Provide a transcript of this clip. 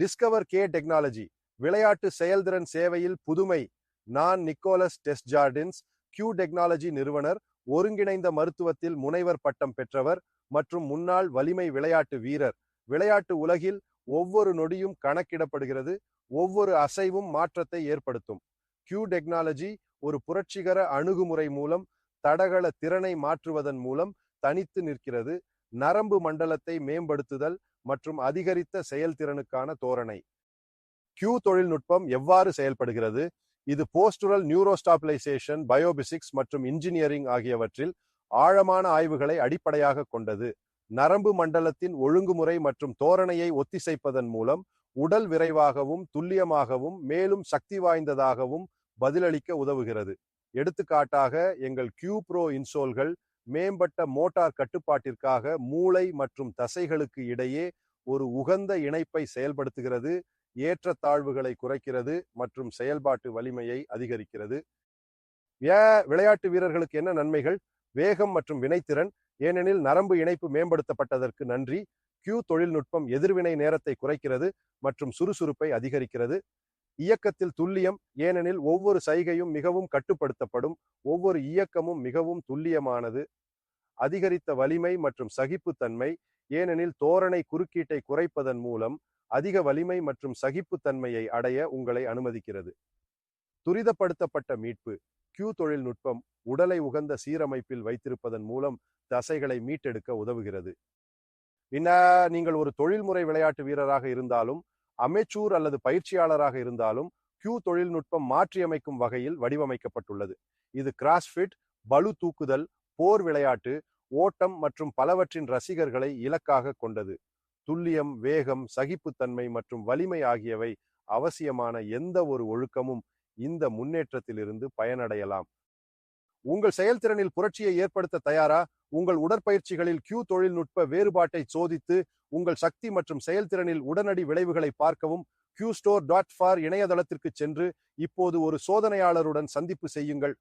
Discover K technology விளையாட்டு செயல்திறன் சேவையில் புதுமை. நான் நிக்கோலஸ் டெஸ்ட் ஜார்டின்ஸ் கியூ டெக்னாலஜி நிறுவனர் ஒருங்கிணைந்த மருத்துவத்தில் முனைவர் பட்டம் பெற்றவர் மற்றும் முன்னாள் வலிமை விளையாட்டு வீரர். விளையாட்டு உலகில் ஒவ்வொரு நொடியும் கணக்கிடப்படுகிறது ஒவ்வொரு அசைவும் மாற்றத்தை ஏற்படுத்தும். கியூ டெக்னாலஜி ஒரு புரட்சிகர அணுகுமுறை மூலம் தடகள திறனை மாற்றுவதன் மூலம் தனித்து நிற்கிறது. நரம்பு மண்டலத்தை மேம்படுத்துதல் மற்றும் அதிகரித்த செயல்திறனுக்கான தோரணை. கியூ தொழில்நுட்பம் எவ்வாறு செயல்படுகிறது? இது போஸ்டுரல் நியூரோஸ்டாபிலைசேஷன் பயோபிசிக்ஸ் மற்றும் இன்ஜினியரிங் ஆகியவற்றில் ஆழமான ஆய்வுகளை அடிப்படையாக கொண்டது. நரம்பு மண்டலத்தின் ஒழுங்குமுறை மற்றும் தோரணையை ஒத்திசைப்பதன் மூலம் உடல் விரைவாகவும் துல்லியமாகவும் மேலும் சக்தி வாய்ந்ததாகவும் பதிலளிக்க உதவுகிறது. எடுத்துக்காட்டாக எங்கள் கியூ ப்ரோ இன்சோல்கள் மேம்பட்ட மோட்டார் கட்டுப்பாட்டிற்காக மூளை மற்றும் தசைகளுக்கு இடையே ஒரு உகந்த இணைப்பை செயல்படுத்துகிறது ஏற்றத்தாழ்வுகளை குறைக்கிறது மற்றும் செயல்பாட்டு வலிமையை அதிகரிக்கிறது. விளையாட்டு வீரர்களுக்கு என்ன நன்மைகள்? வேகம் மற்றும் வினைத்திறன் ஏனெனில் நரம்பு இணைப்பு மேம்படுத்தப்பட்டதற்கு நன்றி. கியூ தொழில்நுட்பம் எதிர்வினை நேரத்தை குறைக்கிறது மற்றும் சுறுசுறுப்பை அதிகரிக்கிறது. இயக்கத்தில் துல்லியம் ஏனெனில் ஒவ்வொரு சைகையும் மிகவும் கட்டுப்படுத்தப்படும் ஒவ்வொரு இயக்கமும் மிகவும் துல்லியமானது. அதிகரித்த வலிமை மற்றும் சகிப்புத்தன்மை ஏனெனில் தோரணை குறுக்கீட்டை குறைப்பதன் மூலம் அதிக வலிமை மற்றும் சகிப்புத்தன்மையை அடைய உங்களை அனுமதிக்கிறது. துரிதப்படுத்தப்பட்ட மீட்பு கியூ தொழில்நுட்பம் உடலை உகந்த சீரமைப்பில் வைத்திருப்பதன் மூலம் தசைகளை மீட்டெடுக்க உதவுகிறது. பின்ன நீங்கள் ஒரு தொழில்முறை விளையாட்டு வீரராக இருந்தாலும் அமைச்சூர் அல்லது பயிற்சியாளராக இருந்தாலும் கியூ தொழில்நுட்பம் மாற்றியமைக்கும் வகையில் வடிவமைக்கப்பட்டுள்ளது. இது கிராஸ்ஃபிட் பளு தூக்குதல் போர் விளையாட்டு ஓட்டம் மற்றும் பலவற்றின் ரசிகர்களை இலக்காக கொண்டது. துல்லியம் வேகம் சகிப்புத்தன்மை மற்றும் வலிமை ஆகியவை அவசியமான எந்த ஒரு ஒழுக்கமும் இந்த முன்னேற்றத்திலிருந்து பயனடையலாம். உங்கள் செயல்திறனில் புரட்சியை ஏற்படுத்த தயாரா? உங்கள் உடற்பயிற்சிகளில் கியூ தொழில்நுட்ப வேறுபாட்டை சோதித்து உங்கள் சக்தி மற்றும் செயல்திறனில் உடனடி விளைவுகளை பார்க்கவும் கியூ ஸ்டோர் டாட் ஃபார் இணையதளத்திற்கு சென்று இப்போது ஒரு சோதனையாளருடன் சந்திப்பு செய்யுங்கள்.